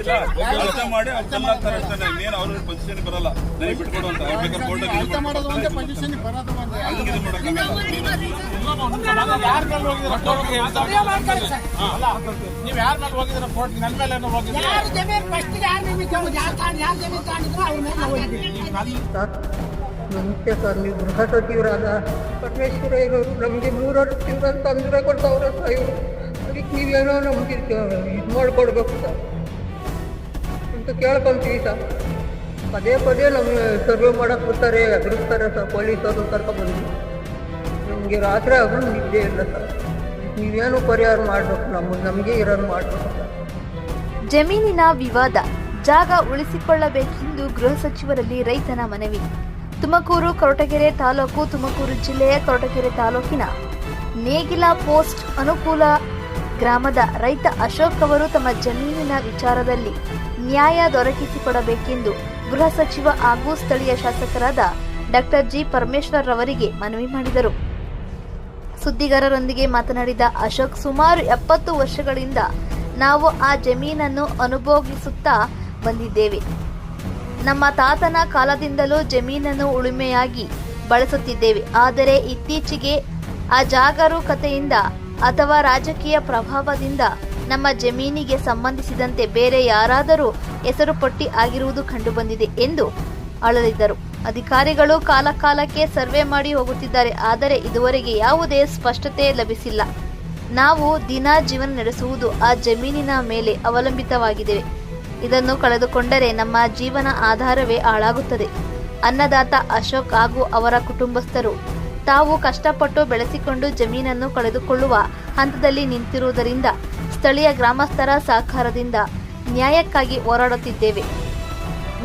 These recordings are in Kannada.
ಗೊತ್ತಿಲ್ಲ ಮಾಡಿ ಅಷ್ಟೇ ಅವ್ರ ಪೊಸಿಷನ್ ಬರಲ್ಲ. ನನಗೆ ಬಿಟ್ಕೊಡು ಅಂತ. ಅವ್ರು ಬೇಕಾದ್ರೆ ಅಂತ ಅಲ್ಲ ನೀವು ಯಾರ ಮೇಲೆ ಹೋಗಿದ್ರ ಕೋರ್ಟ್ ನನ್ನ ಮೇಲೆ ಏನೋ ಹೋಗಿದ್ರೆ ಯಾರು ಜಮೀನು ಫಸ್ಟ್ ಯಾರು ನಿಮಗೆ ಯಾರು ತಾಂಡ್ ಯಾರು ಜಮೀನು ತಾಂಡಿದ್ರು ಅವ್ರ ಮೇಲೆ ನಾವು ಹೋಗಿದ್ದೀವಿ ಸರ್ ನಮಸ್ತೆ ಸರ್ ನೀವು ಗೃಹ ಸಚಿವರಾದ ಪರಮೇಶ್ವರ ಇರೋರು ನಮಗೆ ಮೂರವರು ತಿಂಗಳ ತೊಂದರೆ ಕೊಡ್ತಾವ್ರ ಸರ್ ಇವರು ಅದಕ್ಕೆ ನೀವೇನೋ ನಮ್ಗೆ ಇದು ಮಾಡಿಕೊಡ್ಬೇಕು ಸರ್. ಅಂತ ಕೇಳ್ಕೊಂತೀವಿ ಸರ್. ಪದೇ ಪದೇ ನಮ್ಗೆ ಸರ್ವೆ ಮಾಡಕ್ಕೆ ಬರ್ತಾರೆ ಎದುರಿಸ್ತಾರೆ ಸರ್ ಪೊಲೀಸರು ಕರ್ಕೊಂಡ್ಬಂದು ನಮಗೆ ರಾತ್ರಿ ಆದ್ರೂ ನಿದ್ದೆ ಇಲ್ಲ ಸರ್. ನೀವೇನು ಪರಿಹಾರ ಮಾಡಬೇಕು ನಮ್ಮ ನಮಗೆ ಇರೋದು ಮಾಡಬೇಕು ಜಮೀನಿನ ವಿವಾದ, ಜಾಗ ಉಳಿಸಿಕೊಳ್ಳಬೇಕೆಂದು ಗೃಹ ಸಚಿವರಲ್ಲಿ ರೈತನ ಮನವಿ. ತುಮಕೂರು, ಕೊರಟಗೆರೆ ತಾಲೂಕು, ತುಮಕೂರು ಜಿಲ್ಲೆಯ ಕೊರಟಗೆರೆ ತಾಲೂಕಿನ ನೇಗಿಲ ಪೋಸ್ಟ್ ಅನುಕೂಲ ಗ್ರಾಮದ ರೈತ ಅಶೋಕ್ ಅವರು ತಮ್ಮ ಜಮೀನಿನ ವಿಚಾರದಲ್ಲಿ ನ್ಯಾಯ ದೊರಕಿಸಿಕೊಡಬೇಕೆಂದು ಗೃಹ ಸಚಿವ ಹಾಗೂ ಸ್ಥಳೀಯ ಶಾಸಕರಾದ ಡಾಕ್ಟರ್ ಜಿ ಪರಮೇಶ್ವರ್ ರವರಿಗೆ ಮನವಿ ಮಾಡಿದರು. ಸುದ್ದಿಗಾರರೊಂದಿಗೆ ಮಾತನಾಡಿದ ಅಶೋಕ್, ಸುಮಾರು ಎಪ್ಪತ್ತು ವರ್ಷಗಳಿಂದ ನಾವು ಆ ಜಮೀನನ್ನು ಅನುಭೋಗಿಸುತ್ತಾ ಬಂದಿದ್ದೇವೆ. ನಮ್ಮ ತಾತನ ಕಾಲದಿಂದಲೂ ಜಮೀನನ್ನು ಉಳುಮೆಯಾಗಿ ಬಳಸುತ್ತಿದ್ದೇವೆ. ಆದರೆ ಇತ್ತೀಚೆಗೆ ಆ ಜಾಗರೂಕತೆಯಿಂದ ಅಥವಾ ರಾಜಕೀಯ ಪ್ರಭಾವದಿಂದ ನಮ್ಮ ಜಮೀನಿಗೆ ಸಂಬಂಧಿಸಿದಂತೆ ಬೇರೆ ಯಾರಾದರೂ ಹೆಸರು ಪಟ್ಟಿ ಆಗಿರುವುದು ಕಂಡುಬಂದಿದೆ ಎಂದು ಅಳಲಿದ್ದರು. ಅಧಿಕಾರಿಗಳು ಕಾಲಕಾಲಕ್ಕೆ ಸರ್ವೆ ಮಾಡಿ ಹೋಗುತ್ತಿದ್ದಾರೆ, ಆದರೆ ಇದುವರೆಗೆ ಯಾವುದೇ ಸ್ಪಷ್ಟತೆ ಲಭಿಸಿಲ್ಲ. ನಾವು ದಿನ ಜೀವನ ನಡೆಸುವುದು ಆ ಜಮೀನಿನ ಮೇಲೆ ಅವಲಂಬಿತವಾಗಿದೆ ಇದನ್ನು ಕಳೆದುಕೊಂಡರೆ ನಮ್ಮ ಜೀವನ ಆಧಾರವೇ ಹಾಳಾಗುತ್ತದೆ. ಅನ್ನದಾತ ಅಶೋಕ್ ಹಾಗೂ ಅವರ ಕುಟುಂಬಸ್ಥರು ತಾವು ಕಷ್ಟಪಟ್ಟು ಬೆಳೆಸಿಕೊಂಡು ಜಮೀನನ್ನು ಕಳೆದುಕೊಳ್ಳುವ ಹಂತದಲ್ಲಿ ನಿಂತಿರುವುದರಿಂದ ಸ್ಥಳೀಯ ಗ್ರಾಮಸ್ಥರ ಸಹಕಾರದಿಂದ ನ್ಯಾಯಕ್ಕಾಗಿ ಹೋರಾಡುತ್ತಿದ್ದೇವೆ.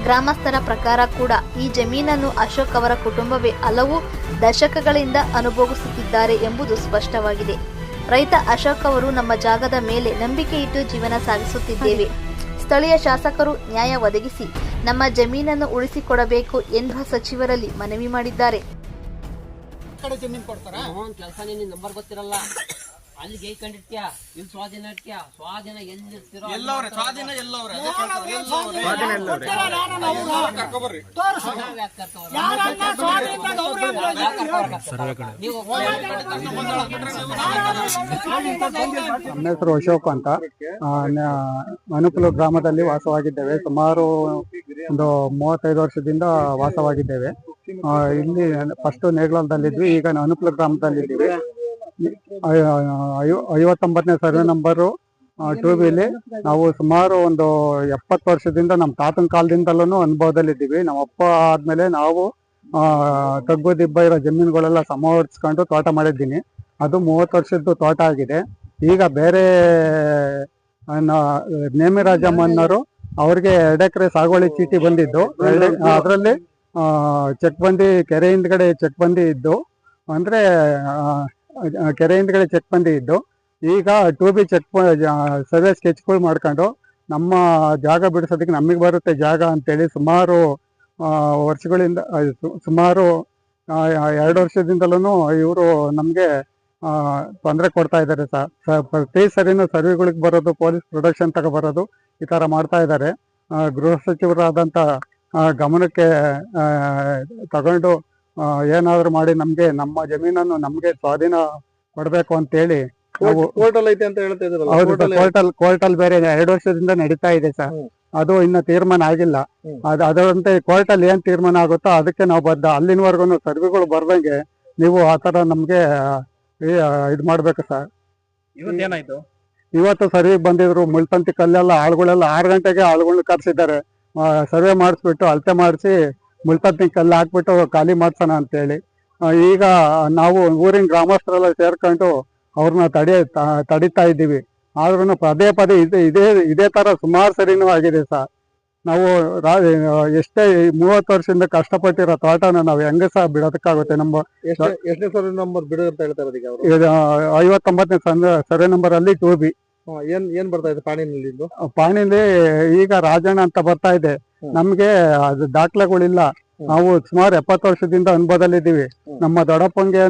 ಗ್ರಾಮಸ್ಥರ ಪ್ರಕಾರ ಕೂಡ ಈ ಜಮೀನನ್ನು ಅಶೋಕ್ ಅವರ ಕುಟುಂಬವೇ ಹಲವು ದಶಕಗಳಿಂದ ಅನುಭವಿಸುತ್ತಿದ್ದಾರೆ ಎಂಬುದು ಸ್ಪಷ್ಟವಾಗಿದೆ. ರೈತ ಅಶೋಕ್ ಅವರು ನಮ್ಮ ಜಾಗದ ಮೇಲೆ ನಂಬಿಕೆ ಇಟ್ಟು ಜೀವನ ಸಾಗಿಸುತ್ತಿದ್ದೇವೆ. ಸ್ಥಳೀಯ ಶಾಸಕರು ನ್ಯಾಯ ಒದಗಿಸಿ ನಮ್ಮ ಜಮೀನನ್ನು ಉಳಿಸಿಕೊಡಬೇಕು ಎಂದು ಸಚಿವರಲ್ಲಿ ಮನವಿ ಮಾಡಿದ್ದಾರೆ. ಅಲ್ಲಿ ಗೈಕೊಂಡಿರ್ತೀಯ ಇಲ್ಲಿ ಸ್ವಾಧೀನ ಇರ್ತೀಯ ಸ್ವಾಧೀನ ಎಲ್ಲಿರ್ತೀರೋ ಎಲ್ಲವ್ರೆ ಸ್ವಾಧೀನ ಎಲ್ಲವ್ರೆ ನಮ್ಮ ಹೆಸರು ಅಶೋಕ್ ಅಂತ. ಅನುಕೂಲ ಗ್ರಾಮದಲ್ಲಿ ವಾಸವಾಗಿದ್ದೇವೆ. ಸುಮಾರು ಒಂದು ಮೂವತ್ತೈದು ವರ್ಷದಿಂದ ವಾಸವಾಗಿದ್ದೇವೆ. ಇಲ್ಲಿ ಫಸ್ಟ್ ನೇಗ್ಲಾಲ್ದಲ್ಲಿದ್ವಿ ಈಗ ನಾನು ಅನುಕೂಲ ಗ್ರಾಮದಲ್ಲಿದ್ದೀವಿ. ಐವತ್ತೊಂಬತ್ತನೇ ಸರ್ವೆ ನಂಬರು ಟೂ ವಿಲಿ ನಾವು ಸುಮಾರು ಒಂದು ಎಪ್ಪತ್ತು ವರ್ಷದಿಂದ ನಮ್ಮ ತಾತನ ಕಾಲದಿಂದಲೂ ಅನುಭವದಲ್ಲಿದ್ದೀವಿ. ನಮ್ಮ ಅಪ್ಪ ಆದ್ಮೇಲೆ ನಾವು ತಗ್ಗು ದಿಬ್ಬ ಇರೋ ಜಮೀನುಗಳೆಲ್ಲ ಸಮವರ್ಸ್ಕೊಂಡು ತೋಟ ಮಾಡಿದ್ದೀನಿ. ಅದು ಮೂವತ್ತು ವರ್ಷದ್ದು ತೋಟ ಆಗಿದೆ. ಈಗ ಬೇರೆ ನೇಮಿರಾಜಮ್ಮನವರು ಅವ್ರಿಗೆ ಎರಡು ಎಕರೆ ಸಾಗುವಳಿ ಚೀಟಿ ಬಂದಿದ್ದು. ಅದರಲ್ಲಿ ಚೆಕ್ ಬಂದಿ, ಕೆರೆ ಹಿಂದ್ಗಡೆ ಚೆಕ್ ಬಂದಿ ಇದ್ದು. ಅಂದ್ರೆ ಕೆರೆ ಹಿಂದ್ಗಡೆ ಚೆಕ್ ಬಂದಿ ಇದ್ದು, ಈಗ ಟೂ ಬಿ ಚೆಕ್ ಸರ್ವೆ ಸ್ಕೆಚ್ಗಳು ಮಾಡ್ಕೊಂಡು, ನಮ್ಮ ಜಾಗ ಬಿಡಿಸೋದಕ್ಕೆ ನಮಗೆ ಬರುತ್ತೆ ಜಾಗ ಅಂತೇಳಿ ಸುಮಾರು ವರ್ಷಗಳಿಂದ ಸುಮಾರು ಎರಡು ವರ್ಷದಿಂದಲೂ ಇವರು ನಮಗೆ ತೊಂದರೆ ಕೊಡ್ತಾ ಇದ್ದಾರೆ ಸರ್ ಪ್ರತಿ ಸರಿನೂ ಸರ್ವೆಗಳಿಗೆ ಬರೋದು, ಪೊಲೀಸ್ ಪ್ರೊಡಕ್ಷನ್ ತಗೋ ಬರೋದು ಈ ಥರ ಮಾಡ್ತಾ ಇದ್ದಾರೆ ಗೃಹ ಸಚಿವರಾದಂಥ ಗಮನಕ್ಕೆ ತಗೊಂಡು ಏನಾದರೂ ಮಾಡಿ ನಮ್ಗೆ ನಮ್ಮ ಜಮೀನನ್ನು ನಮ್ಗೆ ಸ್ವಾಧೀನ ಕೊಡ್ಬೇಕು ಅಂತೇಳಿ ಕೋರ್ಟಲ್ ಐತೆ ಅಂತ ಹೇಳ್ತಾ ಇದ್ರಲ್ಲ ಕೋರ್ಟಲ್ ಕೋರ್ಟಲ್ ಬೇರೆ ಎರಡು ವರ್ಷದಿಂದ ನಡೀತಾ ಇದೆ ಸರ್ ಅದು ಇನ್ನ ತೀರ್ಮಾನ ಆಗಿಲ್ಲ. ಅದ ಅದ್ ಅದರಂತೆ ಕೋರ್ಟಲ್ ಏನ್ ತೀರ್ಮಾನ ಆಗುತ್ತೋ ಅದಕ್ಕೆ ನಾವು ಬದ್ಧ ಅಲ್ಲಿನವರೆಗೂ ಸರ್ವೆಗಳು ಬರ್ದಂಗೆ ನೀವು ಆ ತರ ನಮ್ಗೆ ಇದ್ ಮಾಡ್ಬೇಕು ಸರ್ ಇವತ್ತೇನಾಯ್ತು ಇವತ್ತು ಸರ್ವೆ ಬಂದಿದ್ರು ಮುಳ್ತಂತಿ ಕಲ್ಲೆಲ್ಲ ಆಳುಗಳೆಲ್ಲ ಆರು ಗಂಟೆಗೆ ಆಳುಗಳನ್ನ ಕರ್ಸಿದ್ದಾರೆ. ಸರ್ವೆ ಮಾಡಿಸ್ಬಿಟ್ಟು ಅಳತೆ ಮಾಡಿಸಿ ಮುಳ್ತಂತಿ ಕಲ್ಲು ಹಾಕ್ಬಿಟ್ಟು ಖಾಲಿ ಮಾಡ್ಸೋಣ ಅಂತೇಳಿ. ಹೇಳಿ ಈಗ ನಾವು ಊರಿನ ಗ್ರಾಮಸ್ಥರೆಲ್ಲ ಸೇರ್ಕೊಂಡು ಅವ್ರನ್ನ ತಡೆ ತಡಿತಾ ಇದ್ದೀವಿ. ಆದ್ರೂ ಪದೇ ಪದೇ ಇದೇ ಇದೇ ಇದೇ ತರ ಸುಮಾರು ಸರಿನೂ ಆಗಿದೆ ಸರ್ ನಾವು ರಾ- ಎಷ್ಟೇ ಮೂವತ್ತು ವರ್ಷದಿಂದ ಕಷ್ಟಪಟ್ಟಿರೋ ತೋಟನ ನಾವು ಹೆಂಗ ಸಹ ಬಿಡೋದಕ್ಕಾಗುತ್ತೆ ನಮ್ಮ ಎಷ್ಟೇ ಎಷ್ಟನೇ ಸರ್ವೆ ನಂಬರ್ ಬಿಡು ಅಂತ ಹೇಳ್ತಾ ಐವತ್ತೊಂಬತ್ತನೇ ಸರ್ವೆ ನಂಬರ್ ಅಲ್ಲಿ ಟೂ ಬಿ. ಏನ್ ಏನ್ ಬರ್ತಾ ಇದೆ ಪಾಣಿನಲ್ಲಿ ಪಾಣಿಲಿ ಈಗ ರಾಜಣ್ಣ ಅಂತ ಬರ್ತಾ ಇದೆ. ನಮ್ಗೆ ಅದು ದಾಖಲೆಗಳಿಲ್ಲ. ನಾವು ಸುಮಾರು ಎಪ್ಪತ್ತು ವರ್ಷದಿಂದ ಅನುಭವದಲ್ಲಿದ್ದೀವಿ. ನಮ್ಮ ದೊಡ್ಡಪ್ಪಂಗೆ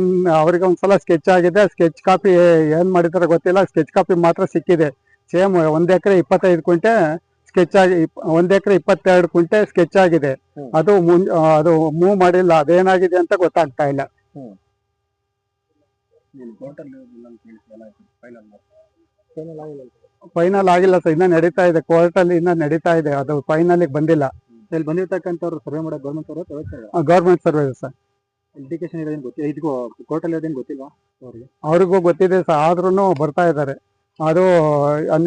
ಅವ್ರಿಗೆ ಒಂದ್ಸಲ ಸ್ಕೆಚ್ ಆಗಿದೆ. ಸ್ಕೆಚ್ ಕಾಪಿ ಏನ್ ಮಾಡಿದಾರೆ ಗೊತ್ತಿಲ್ಲ. ಸ್ಕೆಚ್ ಕಾಪಿ ಮಾತ್ರ ಸಿಕ್ಕಿದೆ. ಸೇಮ್ ಒಂದ್ ಎಕರೆ ಇಪ್ಪತ್ತೈದು ಕುಂಟೆ ಸ್ಕೆಚ್ ಆಗಿ ಒಂದ್ ಎಕರೆ ಇಪ್ಪತ್ತೆರಡು ಕುಂಟೆ ಸ್ಕೆಚ್ ಆಗಿದೆ. ಅದು ಮುಂ ಅದು ಮೂವ್ ಮಾಡಿಲ್ಲ. ಅದೇನಾಗಿದೆ ಅಂತ ಗೊತ್ತಾಗ್ತಾ ಇಲ್ಲ. ಫೈನಲ್ ಆಗಿಲ್ಲ ಸರ್ ಇನ್ನೂ ನಡೀತಾ ಇದೆ. ಕೋರ್ಟ್ ಅಲ್ಲಿ ಇನ್ನ ನಡೀತಾ ಇದೆ. ಅದು ಫೈನಲ್ ಬಂದಿಲ್ಲ. ಇಲ್ಲಿ ಬಂದಿರ್ತಕ್ಕಂಥವ್ರು ಸರ್ವೆ ಮಾಡೋ ಗೌರ್ಮೆಂಟ್ ಅವರು ಗೌರ್ಮೆಂಟ್ ಸರ್ವೆ ಸರ್ ಇಂಡಿಕೇಶನ್ ಇರೋದೇನು ಗೊತ್ತಿಲ್ಲ ಇದಕ್ಕೂ ಕೋರ್ಟಲ್ಲಿ ಇರೋದೇನು ಗೊತ್ತಿಲ್ಲ ಅವ್ರಿಗೆ? ಅವ್ರಿಗೂ ಗೊತ್ತಿದೆ ಸರ್ ಆದ್ರೂ ಬರ್ತಾ ಇದ್ದಾರೆ. ಅದು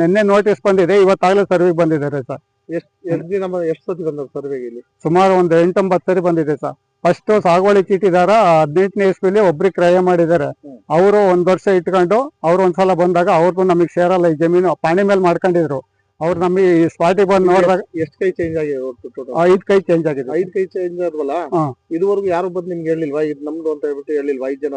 ನಿನ್ನೆ ನೋಟಿಸ್ ಬಂದಿದೆ. ಇವತ್ತಾಗಲೇ ಸರ್ವೆ ಬಂದಿದ್ದಾರೆ ಸರ್ ಎಷ್ಟು ಎಷ್ಟು ದಿನ ಎಷ್ಟು ಸತಿ ಬಂದ ಸರ್ವೆಗೆ ಇಲ್ಲಿ? ಸುಮಾರು ಒಂದು ಎಂಟೊಂಬತ್ತು ಸರಿ ಬಂದಿದೆ ಸರ್ ಫಸ್ಟ್ ಸಾಗುವಳಿ ಚೀಟಿದಾರ ಹದಿನೆಂಟನೇ ಇಸ್ವಿಲಿ ಒಬ್ರಿಗೆ ಕ್ರಯ ಮಾಡಿದ್ದಾರೆ. ಅವರು ಒಂದ್ ವರ್ಷ ಇಟ್ಕೊಂಡು ಅವ್ರು ಒಂದ್ಸಲ ಬಂದಾಗ ಅವ್ರದ್ದು ನಮಗೆ ಸೇರಲ್ಲ ಈ ಜಮೀನು ಪಾಣಿ ಮೇಲೆ ಮಾಡ್ಕೊಂಡಿದ್ರು. ಅವ್ರು ಈ ಸ್ಪಾಟಿಗೆ ಬಂದ್ ನೋಡಿದಾಗ ಎಷ್ಟು ಕೈ ಚೇಂಜ್ ಆಗಿದೆ ಟೋಟಲ್ ಐದ್ ಕೈ ಚೇಂಜ್ ಆಗಿದೆ. ಐದ್ ಕೈ ಚೇಂಜ್ ಆದ್ವಲ್ಲ? ಹಾ. ಇದುವರೆಗೂ ಯಾರು ಬಂದು ನಿಮ್ಗೆ ಹೇಳಿಲ್ವಾ? ಇದು ನಮ್ದು ಅಂತ ಹೇಳ್ಬಿಟ್ಟು ಹೇಳಿಲ್ವಾ ಐದು ಜನ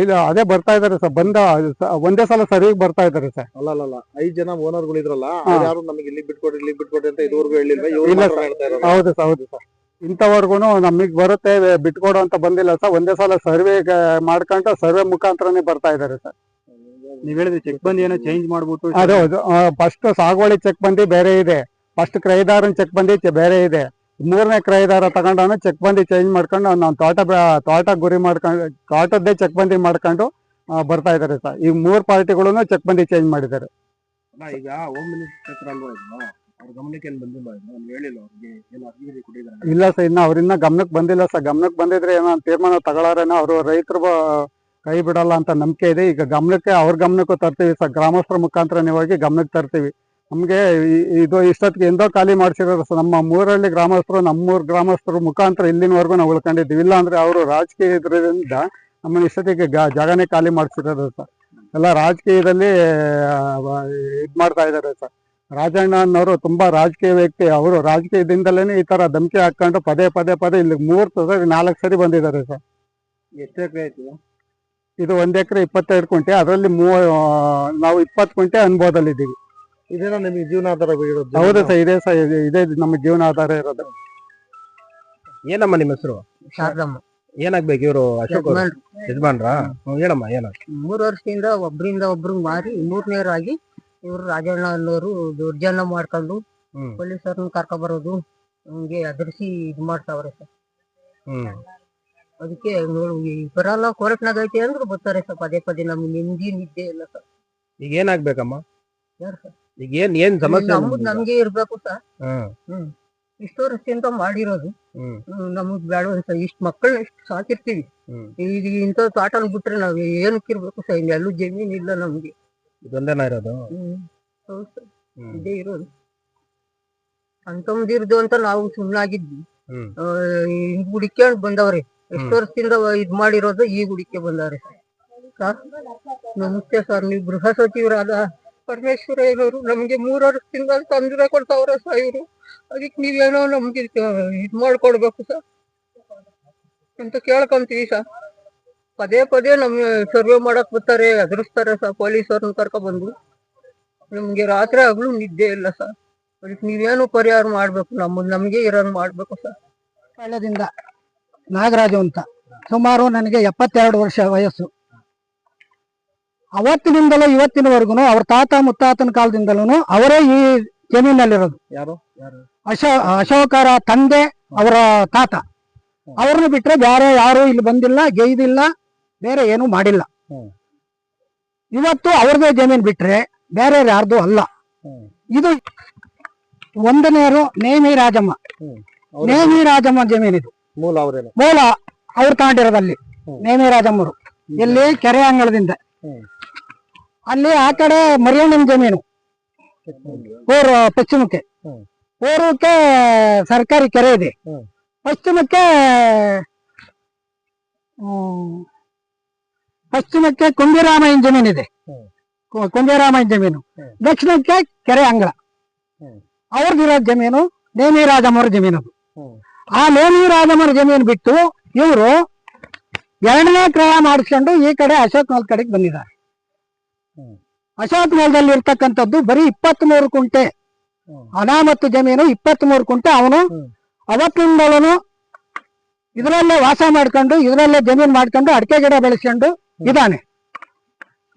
ಇಲ್ಲ ಅದೇ ಬರ್ತಾ ಇದಾರೆ ಸರ್. ಬಂದ ಸ- ಒಂದೇ ಸಲ ಸರಿಯಾಗಿ ಬರ್ತಾ ಇದಾರೆ ಸರ್. ಅಲ್ಲ ಅಲ್ಲ ಅಲ್ಲ. ಐದು ಜನ ಓನರ್ಗಳು ಇದ್ರಲ್ಲ ಹಾ. ಯಾರು ನಮಗೆ ಇಲ್ಲಿ ಬಿಟ್ಕೊಡ್ರಿ ಇಲ್ಲಿ ಬಿಟ್ಕೊಡ್ರಿ ಅಂತ ಇದುವರೆಗೂ ಹೇಳಿಲ್ವಾ? ಇವ್ರು ಇಲ್ಲ ಮಾತ್ರ ಹೇಳ್ತಾ ಇರೋದು. ಹೌದು ಸರ್ ಹೌದು ಸರ್. ಇಂಥವರ್ಗು ನಮಗ್ ಬರುತ್ತೆ ಬಿಟ್ಕೊಡೋ ಅಂತ ಬಂದಿಲ್ಲ ಸರ್. ಒಂದೇ ಸಲ ಸರ್ವೆ ಮಾಡ್ಕೊಂಡು ಸರ್ವೆ ಮುಖಾಂತರನೇ ಬರ್ತಾ ಇದಾರೆ ಸರ್. ನೀವ್ ಹೇಳಿದ್ರೆ ಚೆಕ್ ಬಂದ್ ಏನೋ ಚೇಂಜ್ ಮಾಡ್ಬಿಟ್ಟು ಅದು ಫಸ್ಟ್ ಸಾಗುವಳಿ ಚೆಕ್ ಬಂದಿ ಬೇರೆ ಇದೆ. ಫಸ್ಟ್ ಕ್ರಯದಾರನ್ ಚೆಕ್ ಬಂದಿ ಬೇರೆ ಇದೆ. ಮೂರನೇ ಕ್ರೈದಾರ ತಗೊಂಡವನು ಚೆಕ್ ಬಂದಿ ಚೇಂಜ್ ಮಾಡ್ಕೊಂಡು ನಾವು ತೋಟ ತೋಟ ಗುರಿ ಮಾಡ್ಕೊಂಡು ತೋಟದ್ದೇ ಚೆಕ್ ಬಂದಿ ಮಾಡ್ಕೊಂಡು ಬರ್ತಾ ಇದಾರೆ ಸರ್. ಈ ಮೂರ್ ಪಾರ್ಟಿಗಳು ಚೆಕ್ ಬಂದಿ ಚೇಂಜ್ ಮಾಡಿದ್ದಾರೆ. ಈಗ ಹೋಮ್ ಮಿನಿಸ್ಟರ್ ಹತ್ರ ಅಲ್ವಾ ಇದು ಇಲ್ಲ ಸರ್, ಇನ್ನ ಅವ್ರಿನ್ನ ಗಮನಕ್ಕೆ ಬಂದಿಲ್ಲ ಸರ್. ಗಮನಕ್ಕೆ ಬಂದಿದ್ರೆ ಏನೋ ತೀರ್ಮಾನ ತಗೊಳ್ಳಾರೇನೋ ಅವರು ರೈತರು ಕೈ ಬಿಡಲ್ಲ ಅಂತ ನಂಬಿಕೆ ಇದೆ. ಈಗ ಗಮನಕ್ಕೆ ಅವ್ರ ಗಮನಕ್ಕೂ ತರ್ತೀವಿ ಸರ್. ಗ್ರಾಮಸ್ಥರ ಮುಖಾಂತರ ನೀವಾಗಿ ಗಮನಕ್ಕೆ ತರ್ತೀವಿ. ನಮ್ಗೆ ಇದು ಇಷ್ಟೊತ್ತಿಗೆ ಎಂದೋ ಖಾಲಿ ಮಾಡ್ಸಿರೋದು ಸರ್. ನಮ್ಮ ಮೂರಳ್ಳಿ ಗ್ರಾಮಸ್ಥರು, ನಮ್ಮೂರು ಗ್ರಾಮಸ್ಥರು ಮುಖಾಂತರ ಇಲ್ಲಿನವರೆಗೂ ನಾವು ಉಳ್ಕೊಂಡಿದ್ವಿ ಇಲ್ಲ ಅಂದ್ರೆ ಅವರು ರಾಜಕೀಯ ಇದರಿಂದ ನಮ್ಮನ್ನ ಇಷ್ಟೊತ್ತಿಗೆ ಜಾಗನೇ ಖಾಲಿ ಮಾಡಿಸಿರೋದು ಸರ್. ಎಲ್ಲ ರಾಜಕೀಯದಲ್ಲಿ ಇದ್ ಮಾಡ್ತಾ ಇದ್ದಾರೆ ಸರ್. ರಾಜಣ್ಣ ಅನ್ನೋರು ತುಂಬಾ ರಾಜಕೀಯ ವ್ಯಕ್ತಿ. ಅವರು ರಾಜಕೀಯದಿಂದಲೇ ಈ ತರ ಧಮಕಿ ಹಾಕೊಂಡು ಪದೇ ಪದೇ ಪದೇ ಇಲ್ಲಿ ಮೂರ್ ಸರಿ ನಾಲ್ಕು ಸರಿ ಬಂದಿದ್ದಾರೆ ಸರ್. ಎಷ್ಟು ಎಕರೆ ಆಯ್ತು ಇದು? ಒಂದ್ ಎಕರೆ ಇಪ್ಪತ್ತೆರಡು ಕುಂಟೆ. ಅದರಲ್ಲಿ ಮೂವ ನಾವು ಇಪ್ಪತ್ತು ಕುಂಟೆ ಅನುಭವದಲ್ಲಿದ್ದೀವಿ ಇದೇನೋ ನಿಮಗೆ ಜೀವನಾಧಾರ ಇರೋದು? ಹೌದು ಸರ್ ಇದೇ ಸರ್ ಇದೆ- ನಮ್ಮ ಜೀವನಾಧಾರ ಇರೋದು. ಏನಮ್ಮ ನಿಮ್ಮ ಹೆಸರು? ಶಾರದಮ್ಮ. ಏನಾಗ್ಬೇಕು ಇವರು ಅಶೋಕ್ ಯಜಮಾನ್ರ. ಹೇಳಮ್ಮ ಏನ ಮೂರು ವರ್ಷದಿಂದ ಒಬ್ರಿಂದ ಒಬ್ರು ಮಾರಿ ಮೂರನೇವರಾಗಿ ಇವರು ರಾಜಣ್ಣ ಅನ್ನೋರು ದೌರ್ಜನ್ಯ ಮಾಡ್ಕೊಂಡು ಹ್ಮ್. ಪೊಲೀಸರನ್ನ ಕರ್ಕೊಂಡ್ ಬರೋದು ಹಂಗೆ ಎದುರಿಸಿ ಇದ್ ಮಾಡ್ತಾವ್ರೆ ಸರ್. ಹ್ಮ್. ಅದಕ್ಕೆ ನೋಡು ಈ ಬರಲ್ಲ ಕೋರ್ಟ್ನಾಗ ಐತೆ ಅಂದ್ರೆ ಬರ್ತಾರೆ ಸರ್ ಪದೇ ಪದೇ ನಮ್ಗೆ ನಿಮ್ದಿ ನಿದ್ದೆ ಇಲ್ಲ ಸರ್. ಈಗ ಏನಾಗ್ಬೇಕಮ್ಮ? ಯಾರು ಸರ್? ಈಗ ಏನ್ ಏನ್ ಸಮಸ್ಯೆ ನಮ್ಗೆ ಇರ್ಬೇಕು ಸರ್. ಹ್ಮ್. ಹ್ಮ್. ಇಷ್ಟು ವರ್ಷದಿಂದ ಮಾಡಿರೋದು. ಹ್ಮ್. ಹ್ಮ್, ನಮಗ್ ಬೇಡ ಅಂತ ಇಷ್ಟ್ ಮಕ್ಕಳನ್ನ ಇಷ್ಟು ಸಾಕಿರ್ತೀವಿ. ಹ್ಮ್. ಈಗ ಇಂಥ ತೋಟನ ಬಿಟ್ರೆ ನಾವ್ ಏನಕ್ಕಿರ್ಬೇಕು ಸರ್? ಎಲ್ಲೂ ಜಮೀನ್ ಇಲ್ಲ ನಮ್ಗೆ. ಇದೊಂದೇನ ಇರೋದು? ಹೌದು. ಸರ್ ಹ್ಮ್. ಇದೇ ಇರೋದು. ಅಂತಮ್ದಿರ್ದು ಅಂತ ನಾವು ಸುಮ್ಮನಾಗಿದ್ವಿ ಹ್ಮ್. ಬಂದವ್ರಿ ಹುಡಿಕ್ಯಾಡ್ ಬಂದವ್ರೆ. ಎಷ್ಟು ವರ್ಷದಿಂದ ಇದ್ ಮಾಡಿರೋದು ಈ ಹುಡಿಕೆ ಬಂದವ್ರಿ. ಸರ್ ನಮಸ್ತೆ ಸರ್ ನೀವು ಗೃಹ ಸಚಿವರಾದ ಪರಮೇಶ್ವರ ಇರೋರು. ನಮ್ಗೆ ಮೂರ್ ವರ್ಷದಿಂದ ತೊಂದರೆ ಕೊಡ್ತಾವ್ರ ಸರ್ ಇವರು. ಅದಕ್ಕೆ ನೀವೇನೋ ನಮ್ಗೆ ಇದ್ ಮಾಡ್ಕೊಡ್ಬೇಕು ಸರ್. ಅಂತ ಕೇಳ್ಕೊಂತೀವಿ ಸರ್. ಪದೇ ಪದೇ ನಮ್ ಸರ್ವೆ ಮಾಡಕ್ ಬರ್ತಾರೆ ಎದುರಿಸ್ತಾರೆ ಸರ್ ಪೊಲೀಸರನ್ನ ಕರ್ಕೊಂಡ್ ಬಂದು ನಮ್ಗೆ ರಾತ್ರಿ ಆಗ್ಲೂ ನಿದ್ದೆ ಇಲ್ಲ ಸರ್ ಅದಕ್ಕೆ ನೀವೇನು ಪರಿಹಾರ ಮಾಡ್ಬೇಕು? ನಮ್ಮ ನಮ್ಗೆ ಇರೋಂಗ್ ಮಾಡ್ಬೇಕು ಸರ್ ಪಾಳ್ಯದಿಂದ ನಾಗರಾಜು ಅಂತ. ಸುಮಾರು ನನಗೆ ಎಪ್ಪತ್ತೆರಡು ವರ್ಷ ವಯಸ್ಸು. ಅವತ್ತಿನಿಂದಲೂ ಇವತ್ತಿನವರೆಗೂ ಅವ್ರ ತಾತ ಮುತ್ತಾತನ ಕಾಲದಿಂದಲೂ ಅವರೇ ಈ ಜಮೀನಲ್ಲಿರೋದು. ಯಾರು? ಅಶೋ ಅಶೋಕರ ತಂದೆ ಅವರ ತಾತ. ಅವ್ರನ್ನ ಬಿಟ್ರೆ ಬೇರೆ ಯಾರು ಇಲ್ಲಿ ಬಂದಿಲ್ಲ ಗೈದಿಲ್ಲ. ಬೇರೆ ಏನು ಮಾಡಿಲ್ಲ. ಇವತ್ತು ಅವ್ರದೇ ಜಮೀನ್ ಬಿಟ್ರೆ ಬೇರೆ ಯಾರ್ದು ಅಲ್ಲ. ಇದು ಒಂದನೇರು ನೇಮಿ ರಾಜಮ್ಮ. ನೇಮಿ ರಾಜಮ್ಮ ಜಮೀನಿದು ಮೂಲ ಅವ್ರೇನು. ಮೂಲ ಅವ್ರು ತಗೊಂಡಿರೋದಲ್ಲಿ. ನೇಮಿ ರಾಜಮ್ಮರು. ಎಲ್ಲಿ ಕೆರೆ ಅಂಗಳದಿಂದ. ಅಲ್ಲಿ ಆ ಕಡೆ ಮರಿಯಣ್ಣನ ಜಮೀನು. ಊರು ಪಶ್ಚಿಮಕ್ಕೆ. ಊರಕ್ಕೆ ಸರ್ಕಾರಿ ಕೆರೆ ಇದೆ. ಪಶ್ಚಿಮಕ್ಕೆ ಪಶ್ಚಿಮಕ್ಕೆ ಕುಂಬಿರಾಮಯ್ಯನ ಜಮೀನು ಇದೆ. ಜಮೀನು. ದಕ್ಷಿಣಕ್ಕೆ ಕೆರೆ ಅಂಗಳ. ಅವ್ರದಿರೋ ಜಮೀನು ನೇಮಿ ರಾಜಮ್ಮರ ಜಮೀನು. ಆ ನೇಮಿ ರಾಜಮ್ಮರ ಜಮೀನು ಬಿಟ್ಟು ಇವರು ಎರಡನೇ ಕ್ರಯ ಮಾಡಿಸ್ಕೊಂಡು ಈ ಕಡೆ ಅಶೋಕ್ ಮಲ್ ಕಡೆಗೆ ಬಂದಿದ್ದಾರೆ. ಅಶೋಕ ಮಲ್ದಲ್ಲಿ ಇರ್ತಕ್ಕಂಥದ್ದು ಬರೀ ಇಪ್ಪತ್ತ್ ಮೂರು ಕುಂಟೆ. ಅನಾಮತ್ತು ಜಮೀನು ಇಪ್ಪತ್ತ್ ಮೂರು ಕುಂಟೆ. ಅವನು ಹ್ಮ್. ಅವತ್ತಿನಿಂದಲೂ ಇದರಲ್ಲೇ ವಾಸ ಮಾಡ್ಕೊಂಡು ಇದರಲ್ಲೇ ಜಮೀನ್ ಮಾಡ್ಕೊಂಡು ಅಡಕೆ ಗಿಡ ಬೆಳೆಸ್ಕೊಂಡು ಇದ್ದಾನೆ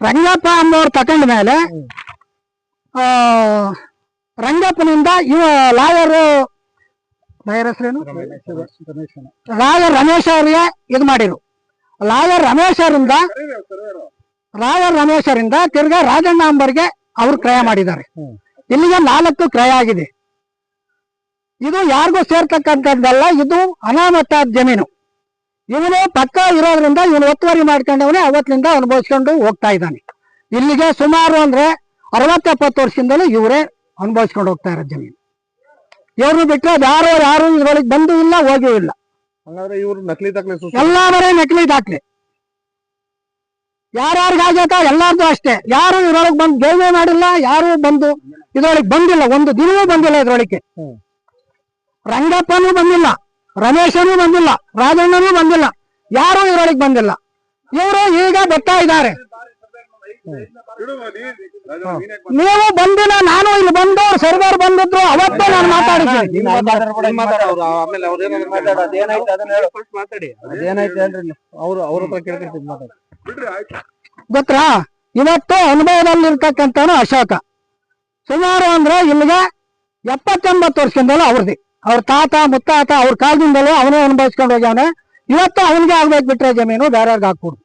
ರಂಗಪ್ಪ ಅನ್ನೋರು ತಕೊಂಡ ಮೇಲೆ ಆ ರಂಗಪ್ಪನಿಂದ ಇವ ಲಾಯರ್ ಲಾಯರ್ ಹೆಸರೇನು? ಲಾಯರ್ ರಮೇಶ್ ಅವರಿಗೆ ಇದು ಮಾಡಿರು. ಲಾಯರ್ ರಮೇಶ್ ಅವರಿಂದ ಲಾಯರ್ ರಮೇಶ್ ಅವರಿಂದ ತಿರ್ಗಾ ರಾಜಣ್ಣ ಅಂಬರ್ಗೆ ಅವ್ರು ಕ್ರಯ ಮಾಡಿದ್ದಾರೆ. ಇಲ್ಲಿಗೆ ನಾಲ್ಕು ಕ್ರಯ ಆಗಿದೆ. ಇದು ಯಾರಿಗೂ ಸೇರ್ತಕ್ಕಂಥದ್ದಲ್ಲ ಇದು ಅನಾಮತ ಜಮೀನು. ಇವನು ಪಕ್ಕ ಇರೋದ್ರಿಂದ ಇವನು ಒತ್ತುವರಿ ಮಾಡ್ಕೊಂಡವನೇ ಅವತ್ತಿನಿಂದ ಅನುಭವಿಸ್ಕೊಂಡು ಹೋಗ್ತಾ ಇದ್ದಾನೆ. ಇಲ್ಲಿಗೆ ಸುಮಾರು ಅಂದ್ರೆ ಅರವತ್ತೆಪ್ಪತ್ತು ವರ್ಷದಿಂದಲೂ ಇವರೇ ಅನುಭವಿಸ್ಕೊಂಡು ಹೋಗ್ತಾ ಇರೋ ಜಮೀನು. ಇವ್ರನ್ನ ಬಿಟ್ಟರೆ ಯಾರೋ ಯಾರು ಇದ್ರೊಳಗೆ ಬಂದು ಇಲ್ಲ ಹೋಗೂ ಇಲ್ಲ. ಹಂಗಾದ್ರೆ ಇವರು ನಕಲಿ ದಾಖಲೆ ಸೃಷ್ಟಿ ಎಲ್ಲಾ ಬರೀ ನಕಲಿ ದಾಖಲೆ. ಯಾರ್ಯಾರಿಗಾಗೈತ ಎಲ್ಲಾರ್ದು ಅಷ್ಟೇ. ಯಾರು ಇದ್ರೊಳಗೆ ಬಂದು ಬೇವೆ ಮಾಡಿಲ್ಲ ಯಾರು ಬಂದು ಇದ್ರೊಳಗೆ ಬಂದಿಲ್ಲ ಒಂದು ದಿನವೂ ಬಂದಿಲ್ಲ ಇದ್ರೊಳಗೆ ರಂಗಪ್ಪನೂ ಬಂದಿಲ್ಲ. ರಮೇಶನೂ ಬಂದಿಲ್ಲ ರಾಜಣ್ಣನೂ ಬಂದಿಲ್ಲ ಯಾರು ಇವರೊಳಗೆ ಬಂದಿಲ್ಲ. ಇವರು ಈಗ ಬರ್ತಾ ಇದ್ದಾರೆ. ನೀವು ಬಂದಿಲ್ಲ ನಾನು ಇಲ್ಲಿ ಬಂದು ಸರ್ದಾರ್ ಬಂದಿದ್ರು ಅವತ್ತೇ ನಾನು ಮಾತಾಡಿದ್ದೀನಿ. ಗೊತ್ತಾ? ಇವತ್ತು ಅನುಭವದಲ್ಲಿರ್ತಕ್ಕಂಥ ಅಶೋಕ. ಸುಮಾರು ಅಂದ್ರೆ ಇಲ್ಲಿಗೆ ಎಪ್ಪತ್ತೊಂಬತ್ತು ವರ್ಷದಿಂದಲೂ ಅವ್ರದ್ದು. ಅವ್ರ ತಾತ, ಮುತ್ತಾತ ಅವ್ರ ಕಾಲದಿಂದಲೂ ಅವನೇ ಅನುಭವಿಸ್ಕೊಂಡು ಹೋಗ್ಯಾವನೆ ಇವತ್ತು ಅವನಿಗೆ ಆಗ್ಬೇಕು ಬಿಟ್ರೆ ಜಮೀನು, ಬೇರೆಯವ್ರಿಗೆ ಹಾಕ್ಕೊಡು.